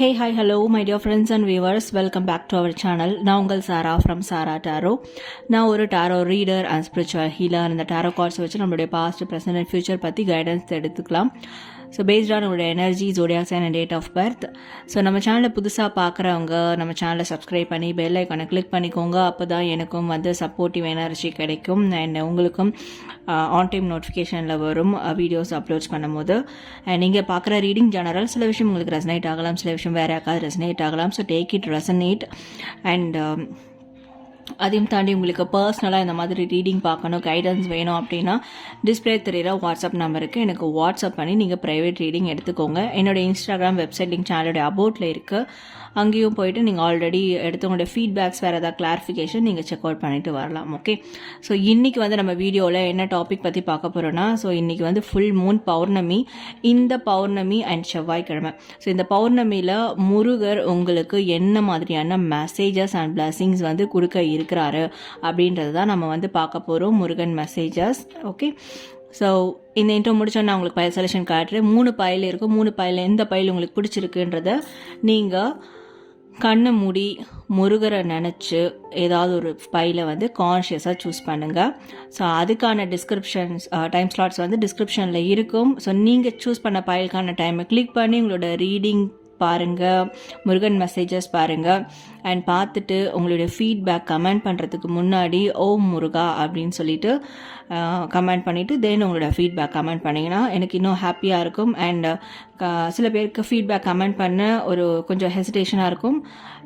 Hey hi hello my dear friends and viewers welcome back to our channel நான் உங்கள் சாரா from Sarah tarot நான் ஒரு tarot reader and spiritual healer அந்த tarot cards வச்சு நம்மளுடைய past present and future பற்றி guidance எடுத்துக்கலாம். So based on உங்களோட energy zodiacs and date of birth so நம்ம சேனலை புதுசாக பார்க்குறவங்க நம்ம சேனலை சப்ஸ்கிரைப் பண்ணி பெல் ஐக்கானை கிளிக் பண்ணிக்கோங்க. அப்போ தான் எனக்கும் வந்து சப்போர்ட்டிவ் எனர்ஜி கிடைக்கும். அண்ட் உங்களுக்கும் ஆன் டைம் நோட்டிஃபிகேஷனில் வரும் வீடியோஸ் அப்லோட்ஸ் பண்ணும்போது. அண்ட் நீங்கள் பார்க்குற ரீடிங் ஜெனரல் சில விஷயம் உங்களுக்கு ரெசனேட் ஆகலாம். சில விஷயம் வேறு யாருக்காவது ரெசனேட் ஆகலாம். So take it resonate and அதையும் தாண்டி உங்களுக்கு பர்சனலாக இந்த மாதிரி ரீடிங் பார்க்கணும் கைடன்ஸ் வேணும் அப்படின்னா டிஸ்பிளே தெரியிற வாட்ஸ்அப் நம்பருக்கு எனக்கு வாட்ஸ்அப் பண்ணி நீங்கள் ப்ரைவேட் ரீடிங் எடுத்துக்கோங்க. என்னோட இன்ஸ்டாகிராம் வெப்சைட் லிங்க் சேனலோட அபவுட்டில் இருக்குது அங்கேயும் போயிட்டு நீங்கள் ஆல்ரெடி எடுத்தவங்களோட ஃபீட்பேக்ஸ் வேறு ஏதாவது கிளாரிஃபிகேஷன் நீங்கள் செக் அவுட் பண்ணிட்டு வரலாம் ஓகே ஸோ இன்றைக்கி வந்து நம்ம வீடியோவில் என்ன டாபிக் பற்றி பார்க்க போகிறோன்னா ஸோ இன்றைக்கி வந்து ஃபுல் மூன் பௌர்ணமி இந்த பௌர்ணமி அண்ட் செவ்வாய்க்கிழமை. ஸோ இந்த பௌர்ணமியில் முருகர் உங்களுக்கு என்ன மாதிரியான மெசேஜஸ் அண்ட் பிளஸிங்ஸ் வந்து கொடுக்க இருக்கிறாரு அப்படின்றது தான் நம்ம வந்து பார்க்க போகிறோம் Murugan messages okay so intro intro முடிச்சோன்னா உங்களுக்கு பயல் செலெக்ஷன் காட்டுறேன். மூணு பயல் இருக்கும் மூணு பயல் எந்த பயல் உங்களுக்கு பிடிச்சிருக்குன்றத நீங்கள் கண்ணை மூடி முருகரை நினச்சி ஏதாவது ஒரு பையில் வந்து கான்ஷியஸாக சூஸ் பண்ணுங்கள் ஸோ அதுக்கான டிஸ்கிரிப்ஷன்ஸ் டைம் ஸ்லாட்ஸ் வந்து டிஸ்கிரிப்ஷனில் இருக்கும். ஸோ நீங்கள் சூஸ் பண்ண ஃபைலுக்கான டைமை கிளிக் பண்ணி உங்களோட ரீடிங் பாருங்கள் முருகன் மெசேஜஸ் பாருங்கள் அண்ட் பார்த்துட்டு உங்களுடைய ஃபீட்பேக் கமெண்ட் பண்ணுறதுக்கு முன்னாடி ஓம் முருகா அப்படின்னு சொல்லிட்டு கமெண்ட் பண்ணிவிட்டு தென் உங்களோட ஃபீட்பேக் கமெண்ட் பண்ணிங்கன்னா எனக்கு இன்னும் ஹாப்பியாக இருக்கும். அண்ட் சில பேருக்கு ஃபீட்பேக் கமெண்ட் பண்ண ஒரு கொஞ்சம் ஹெசிடேஷனாக இருக்கும்.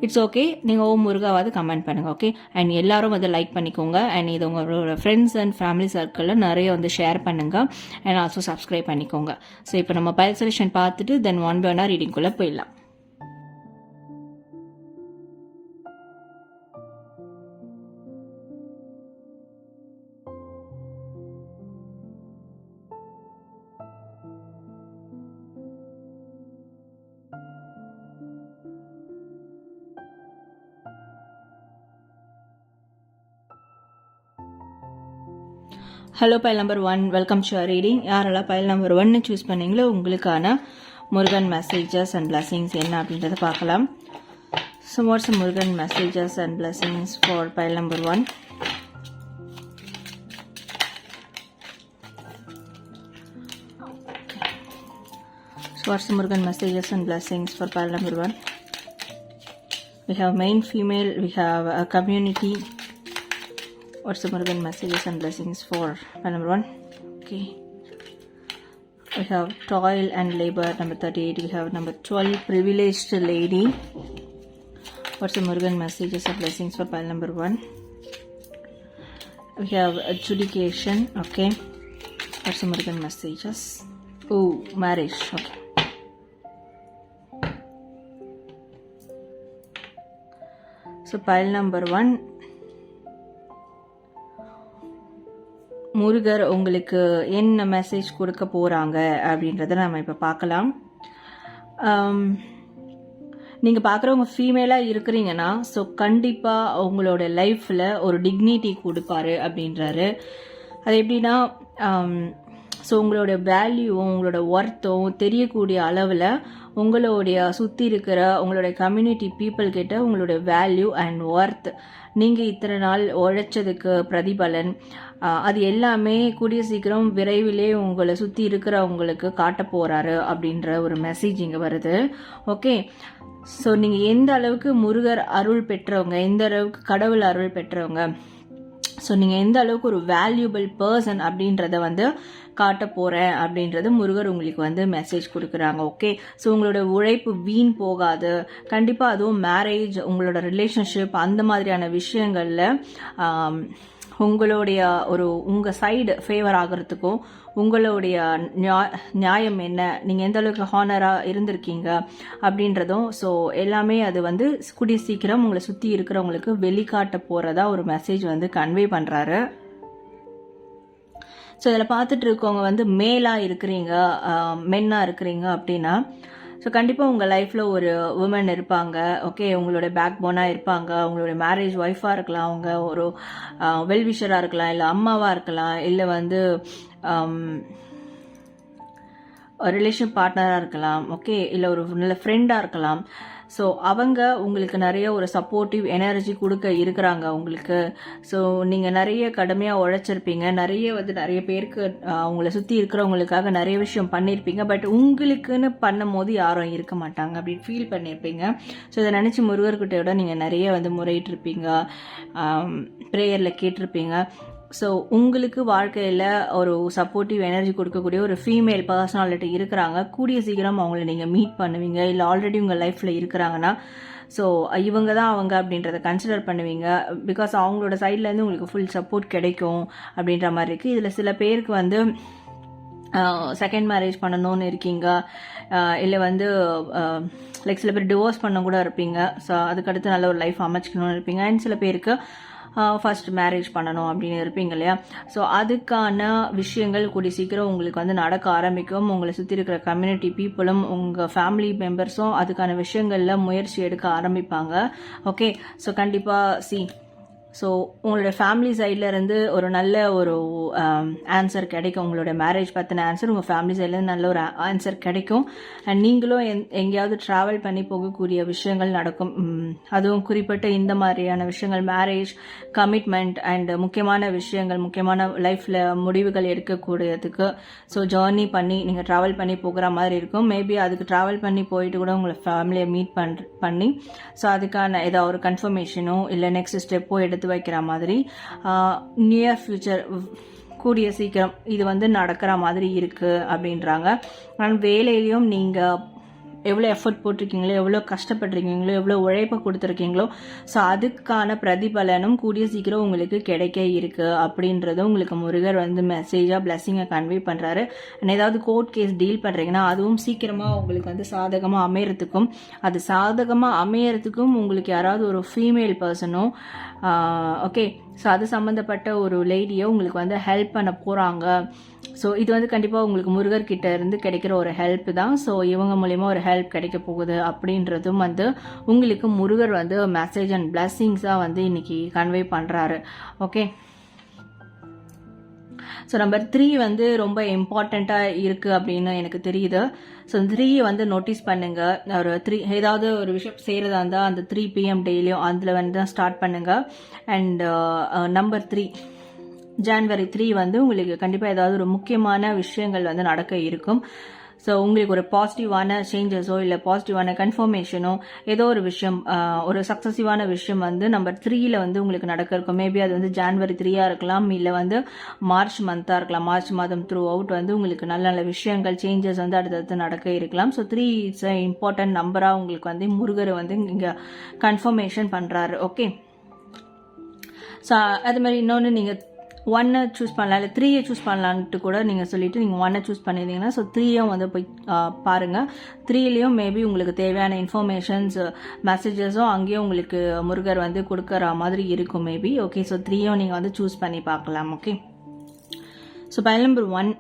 இட்ஸ் ஓகே நீங்கள் ஓம் முருகாவது கமெண்ட் பண்ணுங்கள் ஓகே அண்ட் எல்லாரும் வந்து லைக் பண்ணிக்கோங்க. அண்ட் இது உங்களோட ஃப்ரெண்ட்ஸ் அண்ட் ஃபேமிலி சர்க்கிளில் நிறைய வந்து ஷேர் பண்ணுங்கள் அண்ட் ஆல்சோ சப்ஸ்கிரைப் பண்ணிக்கோங்க. ஸோ இப்போ நம்ம பயல் சொல்யூஷன் பார்த்துட்டு தென் ஒன் பை ஒன்னாக ரீடிங்குள்ளே போயிடலாம். Hello pile number one welcome to reading யாரெல்லாம் பைல் நம்பர் ஒன்னு சூஸ் பண்ணீங்களோ உங்களுக்கான முருகன் மெசேஜஸ் அண்ட் பிளஸ்ஸிங்ஸ் என்ன அப்படின்றத பார்க்கலாம். So what's Murugan messages and blessings for pile number one so what's Murugan messages and blessings for pile number one we have main female we have a community What's the Murugan messages and blessings for number one? Okay. We have toil and labor, number 38. We have number 12, privileged lady. What's the Murugan messages and blessings for pile number one? We have adjudication, okay. What's the Murugan messages? Oh, marriage, okay. So pile number one Murugar உங்களுக்கு என்ன message கொடுக்க போகிறாங்க அப்படின்றத நம்ம இப்போ பார்க்கலாம். நீங்கள் பார்க்குறவங்க ஃபீமேலாக இருக்கிறீங்கன்னா ஸோ கண்டிப்பாக உங்களோட லைஃப்பில் ஒரு டிக்னிட்டி கொடுப்பாரு அப்படின்றாரு. அது எப்படின்னா ஸோ உங்களோட வேல்யூவும் உங்களோட ஒர்த்தும் தெரியக்கூடிய அளவில் உங்களுடைய சுற்றி இருக்கிற உங்களுடைய கம்யூனிட்டி பீப்புள் கிட்ட உங்களுடைய வேல்யூ அண்ட் ஒர்த் நீங்கள் இத்தனை நாள் உழைச்சதுக்கு பிரதிபலன். அது எல்லாமே கூடிய சீக்கிரம் விரைவிலே உங்களை சுற்றி இருக்கிறவங்களுக்கு காட்ட போகிறாரு அப்படின்ற ஒரு மெசேஜ் இங்கே வருது. ஓகே ஸோ நீங்கள் எந்த அளவுக்கு முருகர் அருள் பெற்றவங்க எந்த அளவுக்கு கடவுள் அருள் பெற்றவங்க ஸோ நீங்கள் எந்த அளவுக்கு ஒரு வேல்யூபிள் பர்சன் அப்படின்றத வந்து காட்ட போகிறேன் அப்படின்றது முருகர் உங்களுக்கு வந்து மெசேஜ் கொடுக்குறாங்க. ஓகே ஸோ உங்களோட உழைப்பு வீண் போகாது. கண்டிப்பாக அதுவும் மேரேஜ் உங்களோட ரிலேஷன்ஷிப் அந்த மாதிரியான விஷயங்களில் உங்களுடைய ஒரு உங்கள் சைடு ஃபேவர் ஆகிறதுக்கும் உங்களுடைய நியாயம் என்ன? நீங்கள் எந்த அளவுக்கு ஹானராக இருந்திருக்கீங்க? அப்படின்றதும் ஸோ எல்லாமே அது வந்து கூடிய சீக்கிரம் உங்களை சுற்றி இருக்கிறவங்களுக்கு வெளிக்காட்ட போகிறதா ஒரு மெசேஜ் வந்து கன்வே பண்ணுறாரு ஸோ இதில் பார்த்துட்டு இருக்கவங்க வந்து மேலாக இருக்கிறீங்க மென்னாக இருக்கிறீங்க அப்படின்னா ஸோ கண்டிப்பாக உங்கள் லைஃப்பில் ஒரு உமன் இருப்பாங்க. ஓகே உங்களோட பேக் போனாக இருப்பாங்க. உங்களுடைய மேரேஜ் ஒய்ஃபாக இருக்கலாம். அவங்க ஒரு வெல்விஷராக இருக்கலாம். இல்லை அம்மாவாக இருக்கலாம். இல்லை வந்து ரிலேஷன் பார்ட்னராக இருக்கலாம். ஓகே இல்லை ஒரு நல்ல ஃப்ரெண்டாக இருக்கலாம். ஸோ அவங்க உங்களுக்கு நிறைய ஒரு சப்போர்ட்டிவ் எனர்ஜி கொடுக்க இருக்கிறாங்க உங்களுக்கு. ஸோ நீங்கள் நிறைய கடுமையாக உழைச்சிருப்பீங்க. நிறைய வந்து நிறைய பேருக்கு அவங்கள சுற்றி இருக்கிறவங்களுக்காக நிறைய விஷயம் பண்ணியிருப்பீங்க பட் உங்களுக்குன்னு பண்ணும் போது யாரும் இருக்க மாட்டாங்க அப்படின்னு ஃபீல் பண்ணியிருப்பீங்க ஸோ இதை நினச்சி முருகர்கிட்டையோட நீங்கள் நிறைய வந்து முறையிட்டிருப்பீங்க. ப்ரேயரில் கேட்டிருப்பீங்க. ஸோ உங்களுக்கு வாழ்க்கையில் ஒரு சப்போர்ட்டிவ் எனர்ஜி கொடுக்கக்கூடிய ஒரு ஃபீமேல் பர்சனாலிட்டி இருக்கிறாங்க. கூடிய சீக்கிரம் அவங்கள நீங்கள் மீட் பண்ணுவீங்க. இல்லை ஆல்ரெடி உங்கள் லைஃப்பில் இருக்கிறாங்கன்னா ஸோ இவங்க தான் அவங்க அப்படின்றத கன்சிடர் பண்ணுவீங்க. பிகாஸ் அவங்களோட சைட்லேருந்து உங்களுக்கு ஃபுல் சப்போர்ட் கிடைக்கும் அப்படின்ற மாதிரி இருக்குது இதில் சில பேருக்கு வந்து செகண்ட் மேரேஜ் பண்ணணும்னு இருக்கீங்க. இல்லை வந்து லைக் சில பேர் டிவோர்ஸ் பண்ண கூட இருப்பீங்க. ஸோ அதுக்கடுத்து நல்ல ஒரு லைஃப் அமைச்சிக்கணும்னு இருப்பீங்க. அண்ட் சில பேருக்கு ஃபர்ஸ்ட் மேரேஜ் பண்ணணும் அப்படின்னு இருப்பீங்க இல்லையா? ஸோ அதுக்கான விஷயங்கள் கூடி சீக்கிரம் உங்களுக்கு வந்து நடக்க ஆரம்பிக்கும். உங்களை சுற்றி இருக்கிற கம்யூனிட்டி பீப்புளும் உங்கள் ஃபேமிலி மெம்பர்ஸும் அதுக்கான விஷயங்களில் முயற்சி எடுக்க ஆரம்பிப்பாங்க. ஓகே ஸோ கண்டிப்பாக சி ஸோ உங்களோட ஃபேமிலி சைட்லேருந்து ஒரு நல்ல ஒரு um, ஆன்சர் கிடைக்கும். உங்களோட மேரேஜ் பற்றின ஆன்சர் உங்கள் ஃபேமிலி சைட்லேருந்து நல்ல ஒரு ஆன்சர் கிடைக்கும். அண்ட் நீங்களும் எந் எங்கேயாவது ட்ராவல் பண்ணி போகக்கூடிய விஷயங்கள் நடக்கும். அதுவும் குறிப்பிட்ட இந்த மாதிரியான விஷயங்கள் மேரேஜ் கமிட்மெண்ட் அண்ட் முக்கியமான விஷயங்கள் முக்கியமான லைஃப்பில் முடிவுகள் எடுக்கக்கூடியதுக்கு ஸோ ஜேர்னி பண்ணி நீங்கள் ட்ராவல் பண்ணி போகிற மாதிரி இருக்கும். மேபி அதுக்கு ட்ராவல் பண்ணி போயிட்டு கூட உங்களை ஃபேமிலியை மீட் பண் பண்ணி ஸோ அதுக்கான ஏதாவது ஒரு கன்ஃபர்மேஷனோ இல்லை நெக்ஸ்ட் ஸ்டெப்போ எடுத்து வைக்கிற மாதிரி நியர் ஃபியூச்சர் கூடிய சீக்கிரம் இது வந்து நடக்கிற மாதிரி இருக்குது அப்படின்றாங்க. ஆனால் வேலையிலையும் நீங்கள் எவ்வளோ எஃபர்ட் போட்டிருக்கீங்களோ எவ்வளோ கஷ்டப்பட்டிருக்கீங்களோ எவ்வளோ உழைப்பை கொடுத்துருக்கீங்களோ ஸோ அதுக்கான பிரதிபலனும் கூடிய சீக்கிரம் உங்களுக்கு கிடைக்க இருக்குது அப்படின்றது உங்களுக்கு முருகர் வந்து மெசேஜாக பிளஸ்ஸிங்கை கன்வே பண்ணுறாரு அண்ட் ஏதாவது கோர்ட் கேஸ் டீல் பண்ணுறீங்கன்னா அதுவும் சீக்கிரமாக உங்களுக்கு வந்து சாதகமாக அமையறதுக்கும் அது சாதகமாக அமையறதுக்கும் உங்களுக்கு யாராவது ஒரு ஃபீமேல் பர்சனோ ஓகே ஸோ அது சம்மந்தப்பட்ட ஒரு லேடியோ உங்களுக்கு வந்து ஹெல்ப் பண்ண போகிறாங்க ஸோ இது வந்து கண்டிப்பாக உங்களுக்கு முருகர் கிட்ட இருந்து கிடைக்கிற ஒரு ஹெல்ப் தான். ஸோ இவங்க மூலிமா ஒரு ஹெல்ப் கிடைக்க போகுது அப்படின்றதும் வந்து உங்களுக்கு முருகர் வந்து மெசேஜ் அண்ட் பிளஸ்ஸிங்ஸாக வந்து இன்னைக்கு கன்வே பண்ணுறாரு ஓகே ஸோ நம்பர் த்ரீ வந்து ரொம்ப இம்பார்ட்டண்ட்டாக இருக்குது அப்படின்னு எனக்கு தெரியுது. ஸோ த்ரீ வந்து நோட்டீஸ் பண்ணுங்கள் ஒரு த்ரீ ஏதாவது ஒரு விஷயம் செய்கிறதா இருந்தால் அந்த த்ரீ பிஎம் டெய்லியும் அதில் வந்து தான் ஸ்டார்ட் பண்ணுங்கள் and number three January three வந்து உங்களுக்கு கண்டிப்பாக ஏதாவது ஒரு முக்கியமான விஷயங்கள் வந்து நடக்க இருக்கும். ஸோ உங்களுக்கு ஒரு பாசிட்டிவான சேஞ்சஸோ இல்லை பாசிட்டிவான கன்ஃபர்மேஷனோ ஏதோ ஒரு விஷயம் ஒரு சக்ஸஸிவான விஷயம் வந்து நம்பர் த்ரீயில் வந்து உங்களுக்கு நடக்க இருக்கும் மேபி அது வந்து ஜான்வரி த்ரீயாக இருக்கலாம் இல்லை வந்து மார்ச் மந்த்தாக இருக்கலாம். மார்ச் மாதம் த்ரூ அவுட் வந்து உங்களுக்கு நல்ல நல்ல விஷயங்கள் சேஞ்சஸ் வந்து அடுத்தடுத்து நடக்க இருக்கலாம். So three it's a important நம்பராக உங்களுக்கு வந்து முருகர் வந்து இங்கே கன்ஃபர்மேஷன் பண்ணுறாரு ஓகே ஸோ அது மாதிரி இன்னொன்று நீங்கள் ஒன்னை சூஸ் பண்ணலாம் இல்லை த்ரீயை சூஸ் பண்ணலான்ட்டு கூட நீங்கள் சொல்லிட்டு நீங்கள் ஒன்னை சூஸ் பண்ணியிருந்தீங்கன்னா ஸோ த்ரீயும் வந்து போய் பாருங்கள் த்ரீலேயும் மேபி உங்களுக்கு தேவையான இன்ஃபர்மேஷன்ஸ் மெசேஜஸும் அங்கேயும் உங்களுக்கு முருகர் வந்து கொடுக்குற மாதிரி இருக்கும் மேபி ஓகே ஸோ த்ரீயும் நீங்கள் வந்து சூஸ் பண்ணி பார்க்கலாம் okay so pile number one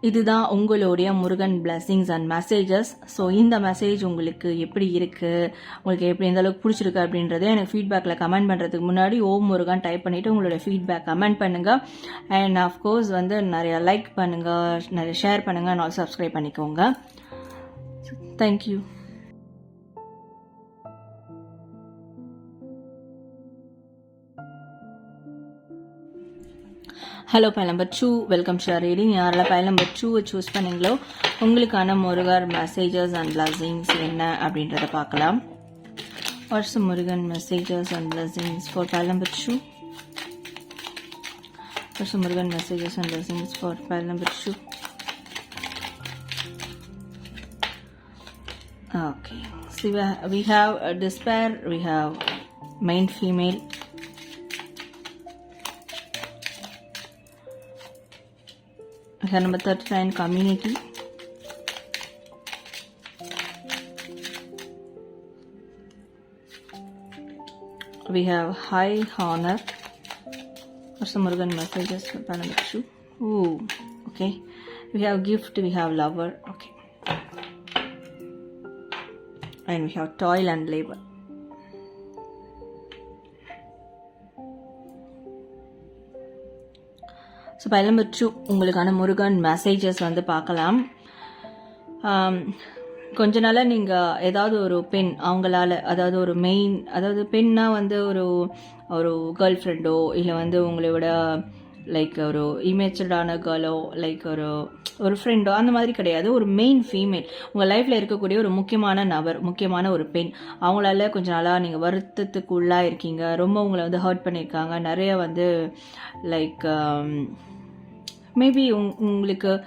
இதுதான் உங்களுடைய Murugan blessings and messages so இந்த மெசேஜ் உங்களுக்கு எப்படி இருக்குது உங்களுக்கு எப்படி எந்த அளவுக்கு பிடிச்சிருக்கு அப்படின்றத எனக்கு ஃபீட்பேக்கில் கமெண்ட் பண்ணுறதுக்கு முன்னாடி ஓம் முருகன் டைப் பண்ணிவிட்டு உங்களோட ஃபீட்பேக் கமெண்ட் பண்ணுங்கள் அண்ட் ஆஃப்கோர்ஸ் வந்து நிறைய லைக் பண்ணுங்கள் நிறைய ஷேர் பண்ணுங்கள் அண்ட் ஆல்சோ சப்ஸ்கிரைப் பண்ணிக்கோங்க. Thank you hello pile number two welcome share reading யாரெல்லாம் பைல் நம்பர் டூவை சூஸ் பண்ணீங்களோ உங்களுக்கான முருகர் மெசேஜஸ் அண்ட் பிளஸிங்ஸ் என்ன அப்படின்றத பார்க்கலாம். What's Murugan messages and blessings for pile number two what's Murugan messages and blessings for pile number two okay see we have despair we have main female We have number 39 community. We have high honor. What's the Murugan messages for two? Ooh, okay. We have gift, we have lover. Okay. and we have toil and labor. So pile number two உங்களுக்கான Murugan messages வந்து பார்க்கலாம். கொஞ்ச நாளாக நீங்கள் ஏதாவது ஒரு பெண் அவங்களால அதாவது ஒரு மெயின் அதாவது பெண்ணாக வந்து ஒரு ஒரு கேர்ள் ஃப்ரெண்டோ இல்லை வந்து உங்களோட லைக் ஒரு இமேச்சர்டான கேர்ளோ லைக் ஒரு ஒரு ஃப்ரெண்டோ அந்த மாதிரி கிடையாது. ஒரு மெயின் ஃபீமேல் உங்கள் லைஃப்பில் இருக்கக்கூடிய ஒரு முக்கியமான நபர் முக்கியமான ஒரு பெண் அவங்களால கொஞ்சம் நாளாக நீங்கள் வருத்தத்துக்குள்ளாக இருக்கீங்க. ரொம்ப உங்களை வந்து ஹர்ட் பண்ணியிருக்காங்க. நிறைய வந்து லைக் மேபி um, உங் உங்களுக்கு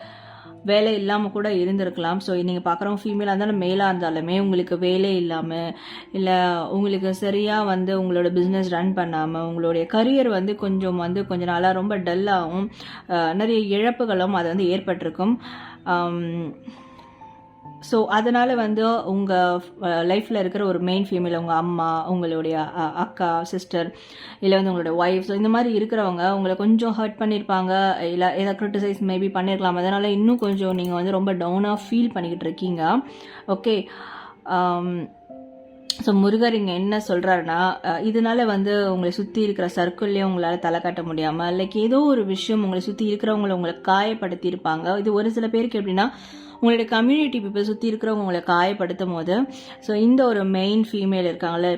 வேலை இல்லாமல் கூட இருந்திருக்கலாம். ஸோ நீங்கள் பார்க்குறவங்க ஃபீமேலாக இருந்தாலும் மேலாக இருந்தாலுமே உங்களுக்கு வேலை இல்லாமல் இல்லை உங்களுக்கு சரியாக வந்து உங்களோட பிஸ்னஸ் ரன் பண்ணாமல் உங்களுடைய கரியர் வந்து கொஞ்சம் வந்து கொஞ்ச நாளாக ரொம்ப டல்லாகவும் நிறைய இழப்புகளும் அது வந்து ஏற்பட்டிருக்கும். ஸோ அதனால் வந்து உங்கள் லைஃப்பில் இருக்கிற ஒரு மெயின் ஃபீமேல் உங்கள் அம்மா உங்களுடைய அ- அக்கா சிஸ்டர் இல்லை வந்து உங்களுடைய ஒய்ஃப் ஸோ இந்த மாதிரி இருக்கிறவங்க உங்களை கொஞ்சம் ஹர்ட் பண்ணியிருப்பாங்க இல்லை ஏதாவது க்ரிட்டிசைஸ் மேபி பண்ணியிருக்கலாம் அதனால் இன்னும் கொஞ்சம் நீங்கள் வந்து ரொம்ப டவுனாக ஃபீல் பண்ணிக்கிட்டு இருக்கீங்க. ஓகே ஸோ um, முருகர் இங்கே என்ன சொல்கிறாருன்னா இதனால வந்து உங்களை சுற்றி இருக்கிற சர்க்கிள்லேயும் உங்களால் தலை காட்ட முடியாமல் லைக் ஏதோ ஒரு விஷயம் உங்களை சுற்றி இருக்கிறவங்களை உங்களை காயப்படுத்தியிருப்பாங்க. இது ஒரு சில பேருக்கு எப்படின்னா உங்களுடைய கம்யூனிட்டி பீப்புள் சுற்றி இருக்கிறவங்க உங்களை காயப்படுத்தும் போது ஸோ இந்த ஒரு மெயின் ஃபீமேல் இருக்காங்கல்ல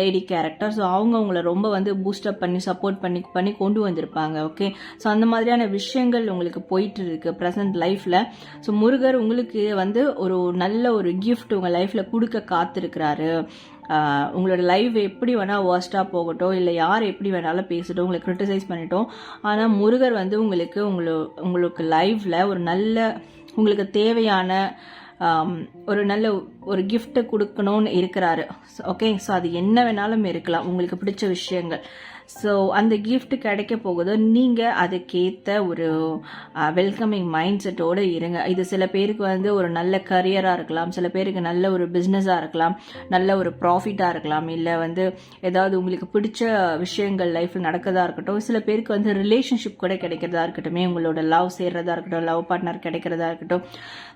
லேடி கேரக்டர் ஸோ அவங்க உங்களை ரொம்ப வந்து பூஸ்டப் பண்ணி சப்போர்ட் பண்ணி பண்ணி கொண்டு வந்திருப்பாங்க ஓகே ஸோ அந்த மாதிரியான விஷயங்கள் உங்களுக்கு போயிட்டு இருக்கு ப்ரெசன்ட் லைஃப்பில் ஸோ முருகர் உங்களுக்கு வந்து ஒரு நல்ல ஒரு கிஃப்ட் உங்கள் லைஃப்பில் கொடுக்க காத்திருக்கிறாரு. உங்களோட லைஃப் எப்படி வேணால் வேர்ஸ்ட்டாக போகட்டும் இல்லை யார் எப்படி வேணாலும் பேசட்டும் உங்களை க்ரிட்டிசைஸ் பண்ணிட்டோம். ஆனால் முருகர் வந்து உங்களுக்கு உங்களு உங்களுக்கு லைஃப்பில் ஒரு நல்ல உங்களுக்கு தேவையான ஒரு நல்ல ஒரு gift கொடுக்கணும்னு இருக்கிறாரு. ஓகே ஸோ அது என்ன வேணாலும் இருக்கலாம். உங்களுக்கு பிடிச்ச விஷயங்கள். ஸோ அந்த கிஃப்ட் கிடைக்க போகுதோ. நீங்கள் அதுக்கேற்ற ஒரு வெல்கமிங் மைண்ட் செட்டோடு இருங்க. இது சில பேருக்கு வந்து ஒரு நல்ல கரியராக இருக்கலாம். சில பேருக்கு நல்ல ஒரு பிஸ்னஸாக இருக்கலாம். நல்ல ஒரு ப்ராஃபிட்டாக இருக்கலாம். இல்லை வந்து ஏதாவது உங்களுக்கு பிடிச்ச விஷயங்கள் லைஃப்பில் நடக்கிறதா இருக்கட்டும். சில பேருக்கு வந்து ரிலேஷன்ஷிப் கூட கிடைக்கிறதா இருக்கட்டும். உங்களோட லவ் சேர்றதா இருக்கட்டும். லவ் பார்ட்னர் கிடைக்கிறதா இருக்கட்டும்.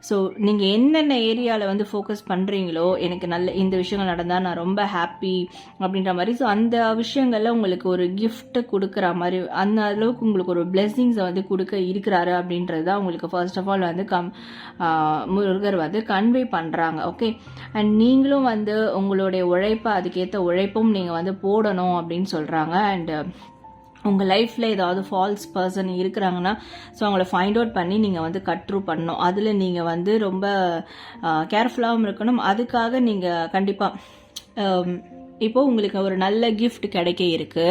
ஸோ நீங்கள் என்னென்ன ஏரியாவில் வந்து ஃபோக்கஸ் பண்ணுறீங்களோ எனக்கு நல்ல இந்த விஷயங்கள் நடந்தால் நான் ரொம்ப ஹாப்பி அப்படின்ற மாதிரி. ஸோ அந்த விஷயங்களில் உங்களுக்கு ஒரு ஒரு கிஃப்ட்டை கொடுக்குற மாதிரி அந்த அளவுக்கு உங்களுக்கு ஒரு பிளெஸ்ஸிங்ஸை வந்து கொடுக்க இருக்கிறாரு அப்படின்றது தான் உங்களுக்கு ஃபர்ஸ்ட் ஆஃப் ஆல் வந்து கம் முருகர் வந்து கன்வே பண்ணுறாங்க ஓகே அண்ட் நீங்களும் வந்து உங்களுடைய உழைப்பை அதுக்கேற்ற உழைப்பும் நீங்கள் வந்து போடணும் அப்படின்னு சொல்கிறாங்க அண்டு உங்கள் லைஃப்பில் ஏதாவது ஃபால்ஸ் பர்சன் இருக்கிறாங்கன்னா ஸோ அவங்கள ஃபைண்ட் அவுட் பண்ணி நீங்கள் வந்து கட்ரு பண்ணணும். அதில் நீங்கள் வந்து ரொம்ப கேர்ஃபுல்லாகவும் இருக்கணும். அதுக்காக நீங்கள் கண்டிப்பாக இப்போது உங்களுக்கு ஒரு நல்ல கிஃப்ட் கிடைக்க இருக்கு.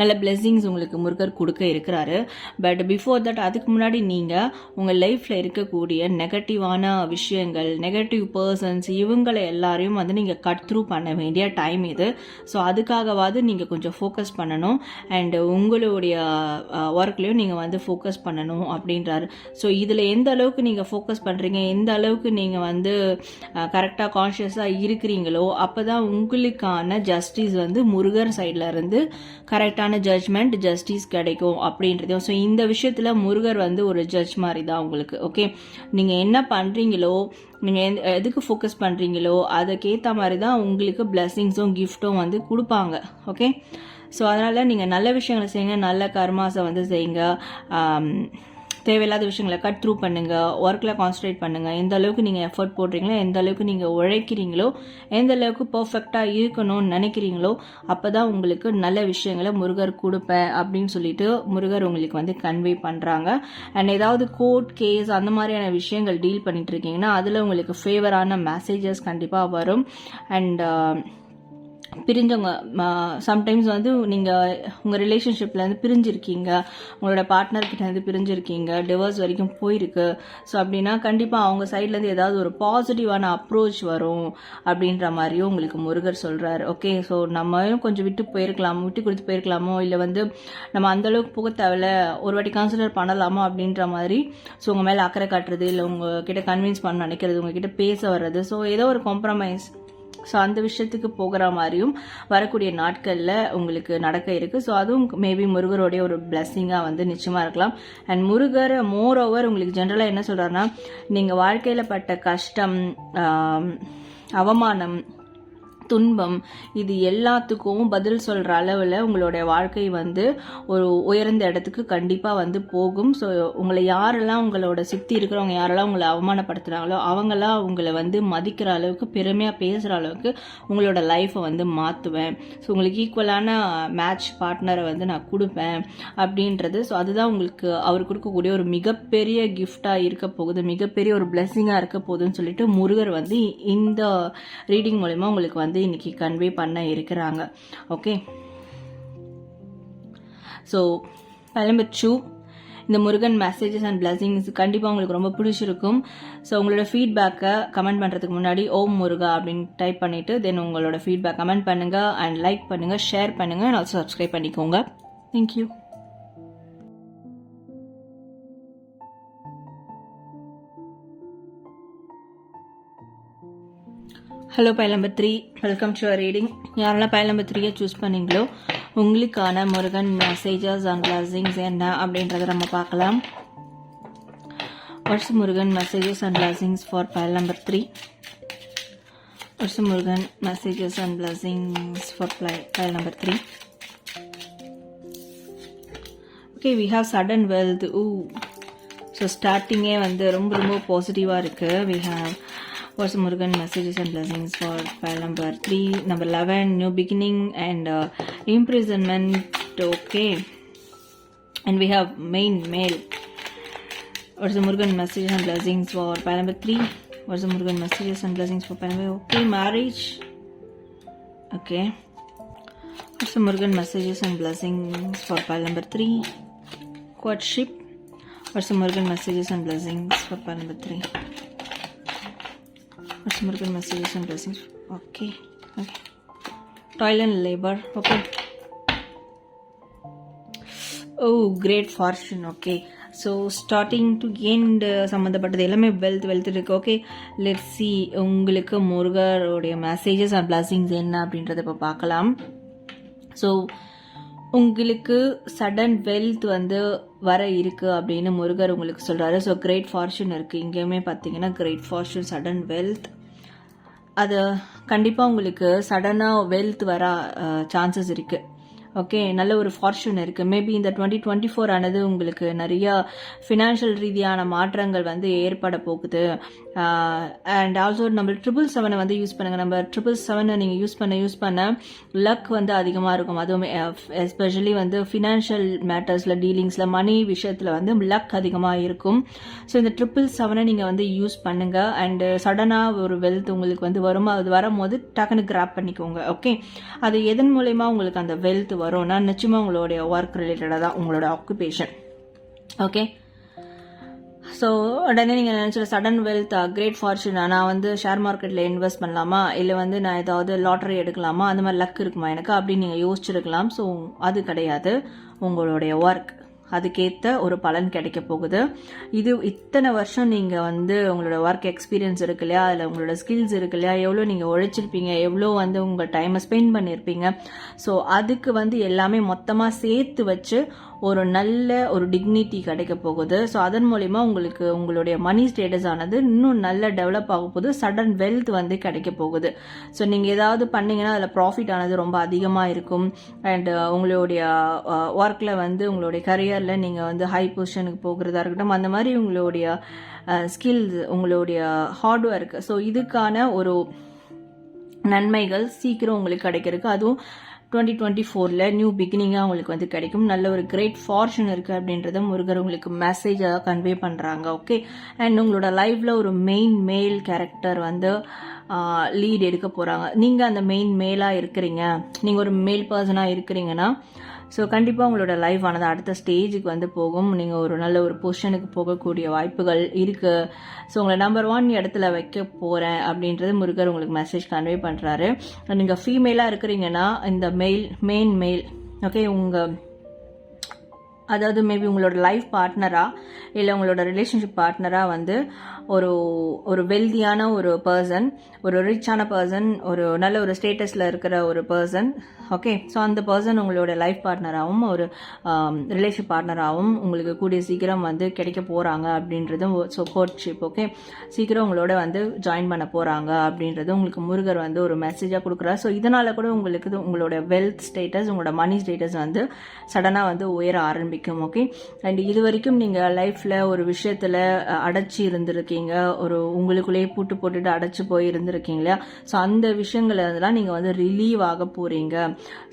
நல்ல பிளெஸ்ஸிங்ஸ் உங்களுக்கு முருகர் கொடுக்க இருக்கிறாரு. பட் பிஃபோர் தட் அதுக்கு முன்னாடி நீங்கள் உங்கள் லைஃப்பில் இருக்கக்கூடிய நெகட்டிவான விஷயங்கள் நெகட்டிவ் பர்சன்ஸ் இவங்களை எல்லாரையும் வந்து நீங்கள் கட் த்ரூ பண்ண வேண்டிய டைம் இது. ஸோ அதுக்காகவாவது நீங்கள் கொஞ்சம் ஃபோக்கஸ் பண்ணணும். அண்டு உங்களுடைய ஒர்க்லேயும் நீங்கள் வந்து ஃபோக்கஸ் பண்ணணும் அப்படின்றாரு. ஸோ இதில் எந்த அளவுக்கு நீங்கள் ஃபோக்கஸ் பண்ணுறீங்க எந்த அளவுக்கு நீங்கள் வந்து கரெக்டாக கான்ஷியஸாக இருக்கிறீங்களோ அப்போ தான் உங்களுக்கான ஜஸ்டிஸ் வந்து முருகர் சைடில் இருந்து கரெக்டான ஜட்ஜ்மெண்ட் ஜஸ்டிஸ் கிடைக்கும் அப்படின்றதையும். ஸோ இந்த விஷயத்தில் முருகர் வந்து ஒரு ஜட்ஜ் மாதிரி தான் உங்களுக்கு ஓகே நீங்கள் என்ன பண்ணுறீங்களோ நீங்கள் எதுக்கு ஃபோக்கஸ் பண்ணுறீங்களோ அதுக்கேற்ற மாதிரி தான் உங்களுக்கு பிளெஸ்ஸிங்ஸும் கிஃப்ட்டும் வந்து கொடுப்பாங்க ஓகே ஸோ அதனால் நீங்கள் நல்ல விஷயங்களை செய்யுங்க நல்ல கர்மாஸை வந்து செய்யுங்க தேவையில்லாத விஷயங்களை கட் த்ரூ பண்ணுங்கள் ஒர்க்கில் கான்சன்ட்ரேட் பண்ணுங்கள் எந்த அளவுக்கு நீங்கள் எஃபர்ட் போடுறீங்களோ எந்த அளவுக்கு நீங்கள் உழைக்கிறீங்களோ எந்த அளவுக்கு பர்ஃபெக்டாக இருக்கணும்னு நினைக்கிறீங்களோ அப்போ தான் உங்களுக்கு நல்ல விஷயங்களை முருகர் கொடுப்பேன் அப்படின்னு சொல்லிட்டு முருகர் உங்களுக்கு வந்து கன்வே பண்ணுறாங்க அண்ட் ஏதாவது கோர்ட் கேஸ் அந்த மாதிரியான விஷயங்கள் டீல் பண்ணிட்டு இருக்கீங்கன்னா அதில் உங்களுக்கு ஃபேவரான மெசேஜஸ் கண்டிப்பாக வரும். அண்ட் பிரிஞ்சவங்க சம்டைம்ஸ் வந்து நீங்கள் உங்கள் ரிலேஷன்ஷிப்லேருந்து பிரிஞ்சிருக்கீங்க. உங்களோட பார்ட்னர் பிரிஞ்சிருக்கீங்க. டிவோர்ஸ் வரைக்கும் போயிருக்கு. ஸோ அப்படின்னா கண்டிப்பாக அவங்க சைட்லேருந்து ஏதாவது ஒரு பாசிட்டிவான அப்ரோச் வரும் அப்படின்ற மாதிரியும் உங்களுக்கு முருகர் சொல்கிறாரு ஓகே ஸோ நம்மளும் கொஞ்சம் விட்டு போயிருக்கலாம். விட்டு கொடுத்து போயிருக்கலாமோ? இல்லை வந்து நம்ம அந்த அளவுக்கு போக தேவையில்ல. ஒரு வாட்டி கன்சிடர் பண்ணலாமா? அப்படின்ற மாதிரி ஸோ உங்கள் மேலே அக்கறை காட்டுறது இல்லை உங்ககிட்ட கன்வின்ஸ் பண்ண நினைக்கிறது உங்ககிட்ட பேச வர்றது. ஸோ ஏதோ ஒரு காம்ப்ரமைஸ் ஸோ அந்த விஷயத்துக்கு போகிற மாதிரியும் வரக்கூடிய நாட்களில் உங்களுக்கு நடக்க இருக்குது ஸோ அதுவும் மேபி முருகருடைய ஒரு பிளஸ்ஸிங்காக வந்து நிச்சயமாக இருக்கலாம். அண்ட் முருகர் மோர் ஓவர் உங்களுக்கு ஜென்ரலாக என்ன சொல்கிறாருன்னா நீங்கள் வாழ்க்கையில் பட்ட கஷ்டம் அவமானம் துன்பம் இது எல்லாத்துக்கும் பதில் சொல்கிற அளவில் உங்களுடைய வாழ்க்கை வந்து ஒரு உயர்ந்த இடத்துக்கு கண்டிப்பாக வந்து போகும். ஸோ உங்களை யாரெல்லாம் உங்களோட சுற்றி இருக்கிறவங்க யாரெல்லாம் உங்களை அவமானப்படுத்துகிறாங்களோ அவங்களாம் உங்களை வந்து மதிக்கிற அளவுக்கு பெருமையாக பேசுகிற அளவுக்கு உங்களோட லைஃப்பை வந்து மாற்றுவேன் ஸோ உங்களுக்கு ஈக்குவலான மேட்ச் பார்ட்னரை வந்து நான் கொடுப்பேன் அப்படின்றது. ஸோ அதுதான் உங்களுக்கு அவர் கொடுக்கக்கூடிய ஒரு மிகப்பெரிய கிஃப்டாக இருக்க போகுது மிகப்பெரிய ஒரு பிளெஸ்ஸிங்காக இருக்க போகுதுன்னு சொல்லிட்டு முருகர் வந்து இந்த ரீடிங் மூலிமா உங்களுக்கு வந்து இன்னைக்கு கன்வே பண்ண இருக்கிறாங்க. ஓகே ஸோ நம்பர் டூ இந்த முருகன் மெசேஜஸ் அண்ட் பிளஸிங்ஸ் கண்டிப்பாக உங்களுக்கு ரொம்ப பிடிச்சிருக்கும். ஸோ உங்களோட ஃபீட்பேக்கை கமெண்ட் பண்ணுறதுக்கு முன்னாடி ஓம் முருகா அப்படின்னு டைப் பண்ணிவிட்டு தென் உங்களோட ஃபீட்பேக் கமெண்ட் பண்ணுங்கள் அண்ட் லைக் பண்ணுங்கள் ஷேர் பண்ணுங்கள் அண்ட் ஆல்சோ சப்ஸ்கிரைப் பண்ணிக்கோங்க. Thank you hello pile number number three welcome to reading யாரெல்லாம் பைல் நம்பர் த்ரீயை சூஸ் பண்ணீங்களோ உங்களுக்கான முருகன் மெசேஜஸ் அண்ட் பிளஸிங்ஸ் என்ன அப்படின்றத நம்ம பார்க்கலாம். What's Murugan messages and blessings for pile number number three what's Murugan messages and blessings for pile number three okay we have sudden wealth who so ஸ்டார்டிங்கே வந்து ரொம்ப ரொம்ப பாசிட்டிவாக இருக்குது we have What's Murugan messages and blessings for file number 3? Number 11, new beginning and uh, imprisonment. Okay. And we have main mail. What's the Murugan messages and blessings for file number 3? What's the Murugan messages and blessings for file number Okay, marriage. Okay. What's the Murugan messages and blessings for pile number 3? Courtship. What's the Murugan messages and blessings for pile number 3? customer can messages and blessings okay okay toil and labor okay oh great fortune okay so starting to end சம்மந்தப்பட்டது எல்லாமே wealth wealth இருக்குது okay let see உங்களுக்கு முருகருடைய messages and blessings என்ன அப்படின்றத இப்போ பார்க்கலாம். So உங்களுக்கு சடன் வெல்த் வந்து வர இருக்குது அப்படின்னு முருகர் உங்களுக்கு சொல்கிறாரு ஸோ கிரேட் ஃபார்ச்சூன் இருக்குது இங்கேயுமே பார்த்தீங்கன்னா கிரேட் ஃபார்ச்சூன் சடன் வெல்த் அது கண்டிப்பாக உங்களுக்கு சடனாக வெல்த் வர சான்சஸ் இருக்குது ஓகே நல்ல ஒரு ஃபார்ச்சூன் இருக்குது மேபி இந்த டுவெண்ட்டி டுவெண்ட்டி ஃபோர் ஆனது உங்களுக்கு நிறைய ஃபினான்ஷியல் ரீதியான மாற்றங்கள் வந்து ஏற்பட போகுது. Uh, அண்ட் ஆல்சோ நம்ம ட்ரிபிள் செவனை வந்து யூஸ் பண்ணுங்கள் நம்ம ட்ரிபிள் செவனை நீங்கள் யூஸ் பண்ண யூஸ் பண்ண லக் வந்து அதிகமாக இருக்கும். அதுவும் uh, எஸ்பெஷலி வந்து ஃபினான்ஷியல் மேட்டர்ஸில் டீலிங்ஸில் மணி விஷயத்தில் வந்து லக் அதிகமாக இருக்கும். ஸோ இந்த ட்ரிபிள் செவனை நீங்கள் வந்து யூஸ் பண்ணுங்கள் அண்டு சடனாக ஒரு வெல்த் உங்களுக்கு வந்து வரும் அது வரும்போது டக்குன்னு கிராப் பண்ணிக்கோங்க. ஓகே அது எதன் மூலயமா உங்களுக்கு அந்த வெல்த் வரும்னா நிச்சயமாக உங்களுடைய ஒர்க் ரிலேட்டடாக தான் உங்களோட ஆக்குபேஷன் ஓகே ஸோ உடனே நீங்கள் நினச்சிட சடன் வெல்த் கிரேட் ஃபார்ச்சூனா நான் வந்து ஷேர் மார்க்கெட்டில் இன்வெஸ்ட் பண்ணலாமா? இல்லை வந்து நான் ஏதாவது லாட்டரி எடுக்கலாமா? அந்த மாதிரி லக் இருக்குமா எனக்கு? அப்படின்னு நீங்கள் யோசிச்சிருக்கலாம். ஸோ அது கிடையாது. உங்களுடைய ஒர்க் அதுக்கேற்ற ஒரு பலன் கிடைக்க போகுது. இது இத்தனை வருஷம் நீங்கள் வந்து உங்களோட ஒர்க் எக்ஸ்பீரியன்ஸ் இருக்கு இல்லையா? அதில் உங்களோட ஸ்கில்ஸ் இருக்கு இல்லையா? எவ்வளோ நீங்கள் உழைச்சிருப்பீங்க? எவ்வளோ வந்து உங்கள் டைமை ஸ்பெண்ட் பண்ணியிருப்பீங்க ஸோ அதுக்கு வந்து எல்லாமே மொத்தமாக சேர்த்து வச்சு ஒரு நல்ல ஒரு டிக்னிட்டி கிடைக்க போகுது. ஸோ அதன் மூலிமா உங்களுக்கு உங்களுடைய மணி ஸ்டேட்டஸ் ஆனது இன்னும் நல்ல டெவலப் ஆக போகுது. சடன் வெல்த் வந்து கிடைக்க போகுது. ஸோ நீங்கள் ஏதாவது பண்ணிங்கன்னா அதில் ப்ராஃபிட் ஆனது ரொம்ப அதிகமாக இருக்கும். அண்ட் uh, உங்களுடைய uh, ஒர்க்கில் வந்து உங்களுடைய கரியரில் நீங்கள் வந்து ஹை பொசிஷனுக்கு போகிறதா இருக்கட்டும் அந்த மாதிரி உங்களுடைய uh, ஸ்கில்ஸ் உங்களுடைய ஹார்ட் ஒர்க் ஸோ இதுக்கான ஒரு நன்மைகள் சீக்கிரம் உங்களுக்கு கிடைக்கிறதுக்கு. அதுவும் டுவெண்ட்டி டுவெண்ட்டி ஃபோரில் நியூ பிகினிங்காக உங்களுக்கு வந்து கிடைக்கும். நல்ல ஒரு கிரேட் ஃபார்ச்சூன் இருக்குது அப்படின்றத முருகர் உங்களுக்கு மெசேஜாக கன்வே பண்ணுறாங்க ஓகே அண்ட் உங்களோட லைஃப்பில் ஒரு மெயின் மேல் கேரக்டர் வந்து லீட் எடுக்க போகிறாங்க நீங்கள் அந்த மெயின் மேலாக இருக்கிறீங்க. நீங்கள் ஒரு மேல் பர்சனாக இருக்கிறீங்கன்னா ஸோ கண்டிப்பாக உங்களோட லைஃப் ஆனது அடுத்த ஸ்டேஜுக்கு வந்து போகும். நீங்கள் ஒரு நல்ல ஒரு பொசிஷனுக்கு போகக்கூடிய வாய்ப்புகள் இருக்குது ஸோ உங்களை நம்பர் ஒன் இடத்துல வைக்க போகிறேன் அப்படின்றது முருகர் உங்களுக்கு மெசேஜ் கன்வே பண்ணுறாரு நீங்கள் ஃபீமேலாக இருக்கிறீங்கன்னா இந்த மெயில் மெயின் மெயில் ஓகே உங்கள் அதாவது மேபி உங்களோட லைஃப் பார்ட்னராக இல்லை உங்களோட ரிலேஷன்ஷிப் பார்ட்னராக வந்து ஒரு ஒரு வெல்தியான ஒரு பர்சன் ஒரு ரிச்சான பர்சன் ஒரு நல்ல ஒரு ஸ்டேட்டஸில் இருக்கிற ஒரு பர்சன் ஓகே ஸோ அந்த பர்சன் உங்களோட லைஃப் பார்ட்னராகவும் ஒரு um, ரிலேஷன் பார்ட்னராகவும் உங்களுக்கு கூடிய சீக்கிரம் வந்து கிடைக்க போகிறாங்க அப்படின்றதும் சப்போர்ட்ஷிப் ஓகே சீக்கிரம் உங்களோட வந்து ஜாயின் பண்ண போகிறாங்க அப்படின்றது உங்களுக்கு முருகர் வந்து ஒரு மெசேஜாக கொடுக்குறாரு. ஸோ இதனால் கூட உங்களுக்கு இது உங்களோட வெல்த் ஸ்டேட்டஸ் உங்களோட மணி ஸ்டேட்டஸ் வந்து சடனாக வந்து உயர ஆரம்பிக்கும் ஓகே அண்ட் இது வரைக்கும் நீங்கள் லைஃப்பில் ஒரு விஷயத்தில் அடைச்சி இருந்திருக்கீங்க. ஒரு உங்களுக்குள்ளேயே பூட்டு போட்டுட்டு அடைச்சி போய் இருந்திருக்கீங்க இல்லையா? ஸோ அந்த விஷயங்கள்லாம் நீங்கள் வந்து ரிலீவ் ஆக போகிறீங்க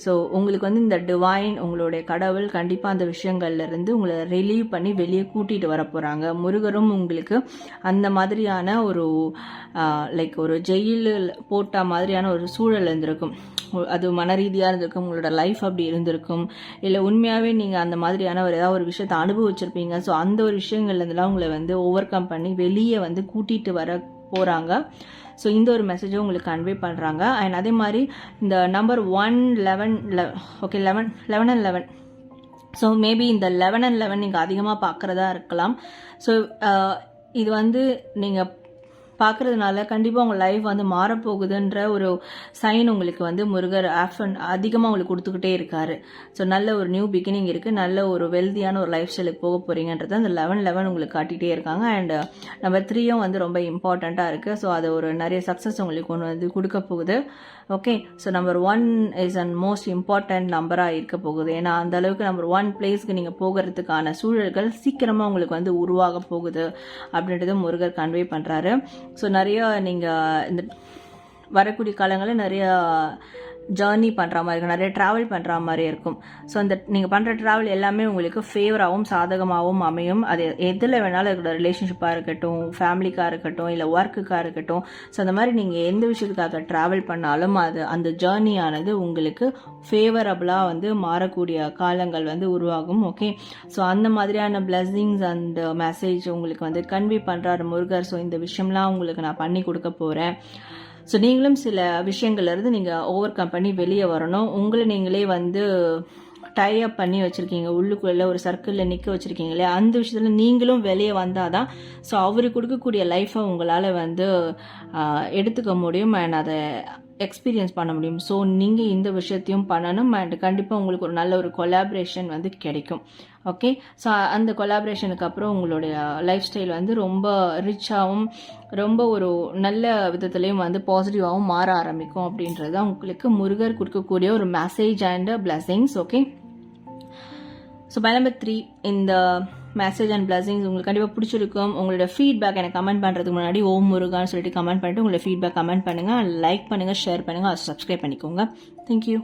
ஸோ உங்களுக்கு வந்து இந்த டிவைன் உங்களுடைய கடவுள் கண்டிப்பாக அந்த விஷயங்கள்லேருந்து உங்களை ரிலீவ் பண்ணி வெளியே கூட்டிகிட்டு வர போகிறாங்க முருகரும் உங்களுக்கு அந்த மாதிரியான ஒரு லைக் ஒரு ஜெயிலில் போட்ட மாதிரியான ஒரு சூழல் இருந்திருக்கும். அது மன ரீதியாக இருந்திருக்கும் உங்களோட லைஃப் அப்படி இருந்திருக்கும். இல்லை உண்மையாகவே நீங்கள் அந்த மாதிரியான ஒரு ஏதாவது ஒரு விஷயத்தை அனுபவிச்சிருப்பீங்க. ஸோ அந்த ஒரு விஷயங்கள்லேருந்துலாம் உங்களை வந்து ஓவர் கம் பண்ணி வெளியே வந்து கூட்டிகிட்டு வர போகிறாங்க ஸோ இந்த ஒரு மெசேஜும் உங்களுக்கு கன்வே பண்ணுறாங்க அண்ட் அதே மாதிரி இந்த number one eleven okay eleven eleven and eleven so maybe இந்த லெவன் அண்ட் லெவன் நீங்கள் அதிகமாக பார்க்குறதா இருக்கலாம். ஸோ இது வந்து நீங்கள் பார்க்கறதுனால கண்டிப்பாக உங்கள் லைஃப் வந்து மாறப்போகுதுன்ற ஒரு சைன் உங்களுக்கு வந்து முருகர் ஆஃபன் அதிகமாக உங்களுக்கு கொடுத்துக்கிட்டே இருக்காரு. ஸோ நல்ல ஒரு நியூ பிகினிங் இருக்குது நல்ல ஒரு வெல்தியான ஒரு லைஃப் ஸ்டைலுக்கு போக போகிறீங்கன்றது அந்த லெவன் லெவன் உங்களுக்கு காட்டிகிட்டே இருக்காங்க. அண்ட் நம்பர் த்ரீயும் வந்து ரொம்ப இம்பார்ட்டண்ட்டாக இருக்குது ஸோ அது ஒரு நிறைய சக்ஸஸ் உங்களுக்கு கொண்டு வந்து கொடுக்க போகுது. Okay so number one is and most important நம்பராக இருக்க போகுது. ஏன்னா அந்த அளவுக்கு நம்பர் ஒன் பிளேஸ்க்கு நீங்கள் போகிறதுக்கான சூழல்கள் சீக்கிரமாக உங்களுக்கு வந்து உருவாக போகுது. அப்படின்றது முருகர் கன்வே பண்ணுறாரு ஸோ நிறையா நீங்கள் இந்த வரக்கூடிய காலங்களில் நிறையா ஜேர்னி பண்ணுற மாதிரி இருக்கும். நிறைய ட்ராவல் பண்ணுற மாதிரி இருக்கும். ஸோ அந்த நீங்கள் பண்ணுற ட்ராவல் எல்லாமே உங்களுக்கு ஃபேவராகவும் சாதகமாகவும் அமையும். அது எதில் வேணாலும் இருக்கட்டும். ரிலேஷன்ஷிப்பாக இருக்கட்டும் ஃபேமிலிக்காக இருக்கட்டும் இல்லை ஒர்க்குக்காக இருக்கட்டும். ஸோ அந்த மாதிரி நீங்கள் எந்த விஷயத்துக்காக ட்ராவல் பண்ணாலும் அது அந்த ஜேர்னியானது உங்களுக்கு ஃபேவரபுளாக வந்து மாறக்கூடிய காலங்கள் வந்து உருவாகும். ஓகே ஸோ அந்த மாதிரியான பிளஸ்ஸிங்ஸ் அண்ட் மெசேஜ் உங்களுக்கு வந்து கன்வே பண்ணுறாரு முருகர். ஸோ இந்த விஷயம்லாம் உங்களுக்கு நான் பண்ணி கொடுக்க போகிறேன் ஸோ நீங்களும் சில விஷயங்கள்லேருந்து நீங்கள் ஓவர் கம் பண்ணி வெளியே வரணும். உங்களை நீங்களே வந்து டை அப் பண்ணி வச்சுருக்கீங்க. உள்ளுக்குள்ளே ஒரு சர்க்கிளில் நிற்க வச்சுருக்கீங்களே அந்த விஷயத்தில் நீங்களும் வெளியே வந்தால் தான் ஸோ அவருக்கு கொடுக்கக்கூடிய லைஃப்பை உங்களால் வந்து எடுத்துக்க முடியும். அண்ட் அதை எக்ஸ்பீரியன்ஸ் பண்ண முடியும். ஸோ நீங்கள் இந்த விஷயத்தையும் பண்ணணும் அண்ட் கண்டிப்பாக உங்களுக்கு ஒரு நல்ல ஒரு கொலாபரேஷன் வந்து கிடைக்கும். ஓகே ஸோ அந்த கொலாபரேஷனுக்கு அப்புறம் உங்களுடைய லைஃப் ஸ்டைல் வந்து ரொம்ப ரிச்சாகவும் ரொம்ப ஒரு நல்ல விதத்துலேயும் வந்து பாசிட்டிவாகவும் மாற ஆரம்பிக்கும் அப்படின்றது தான் உங்களுக்கு முருகர் கொடுக்கக்கூடிய ஒரு message and blessings okay so by number three இந்த மெசேஜ் அண்ட் பிளஸிங்ஸ் உங்களுக்கு கண்டிப்பாக பிடிச்சிருக்கும். உங்களோட ஃபீட்பேக் எனக்கு கமெண்ட் பண்ணுறதுக்கு முன்னாடி ஓம் முருகான்னு சொல்லிட்டு கமெண்ட் பண்ணிட்டு உங்களோட ஃபீட்பேக் கமெண்ட் பண்ணுங்கள் லைக் பண்ணுங்கள் ஷேர் பண்ணுங்கள் சப்ஸ்கிரைப் பண்ணிக்கோங்க. Thank you